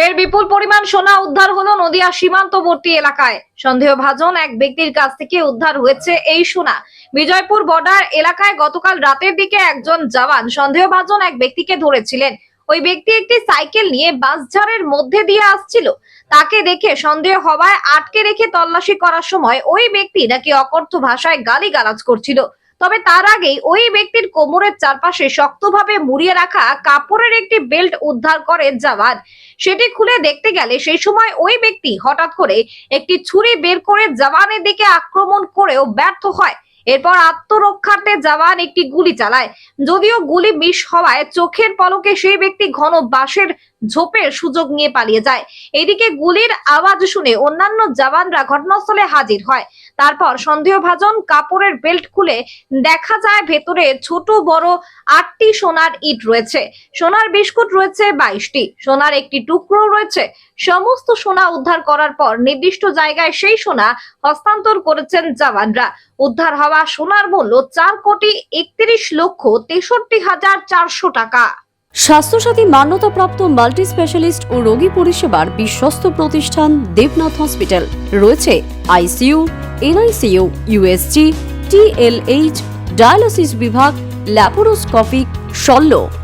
ফের বিপুল পরিমাণ সোনা উদ্ধার হলো নদিয়া সীমান্তবর্তী এলাকায়। সন্দেহভাজন এক ব্যক্তির কাছ থেকে উদ্ধার হয়েছে এই সোনা। বিজয়পুর বর্ডার এলাকায় গতকাল রাতের দিকে একজন জওয়ান সন্দেহভাজন এক ব্যক্তিকে ধরেছিলেন। ওই ব্যক্তি একটি সাইকেল নিয়ে বাসঝাড়ের মধ্যে দিয়ে আসছিল। তাকে দেখে সন্দেহ হওয়ায় আটকে রেখে তল্লাশি করার সময় ওই ব্যক্তি নাকি অকথ্য ভাষায় গালিগালাজ করছিল। তবে তার আগেই ওই ব্যক্তির কোমরের চারপাশে শক্তভাবে মুড়িয়ে রাখা কাপড়ের একটি বেল্ট উদ্ধার করে জাভাদ সেটি খুলে দেখতে গেলে সেই সময় ওই ব্যক্তি হঠাৎ করে একটি ছুরি বের করে জাভানের দিকে আক্রমণ করেও ব্যর্থ হয়। এরপর আত্মরক্ষার্থে জওয়ান একটি গুলি চালায়। যদিও গুলি মিস হওয়ায় চোখের পলকে সেই ব্যক্তি ঘন বাঁশের ঝোপের সুযোগ নিয়ে পালিয়ে যায়। এদিকে গুলির আওয়াজ শুনে অন্যান্য জওয়ানরা ঘটনাস্থলে হাজির হয়। তারপর সন্দেহভাজন কাপড়ের বেল্ট খুলে দেখা যায় ভেতরে ছোট বড় আটটি সোনার ইট রয়েছে। সোনার বিস্কুট রয়েছে বাইশটি। সোনার একটি টুকরো রয়েছে। সমস্ত সোনা উদ্ধার করার পর নির্দিষ্ট জায়গায় সেই সোনা হস্তান্তর করেছেন জওয়ানরা। উদ্ধার হওয়া সোনার মূল্য চার কোটি একত্রিশ লক্ষ তেষট্টি হাজার চারশো টাকা। স্বাস্থ্যসাথী মান্যতাপ্রাপ্ত মাল্টি স্পেশালিস্ট ও রোগী পরিষেবার বিশ্বস্ত প্রতিষ্ঠান দেবনাথ হসপিটাল। রয়েছে ICU, NICU, USG, TLH, dialysis বিভাগ, ল্যাপোরোস্কপিক, শল্য।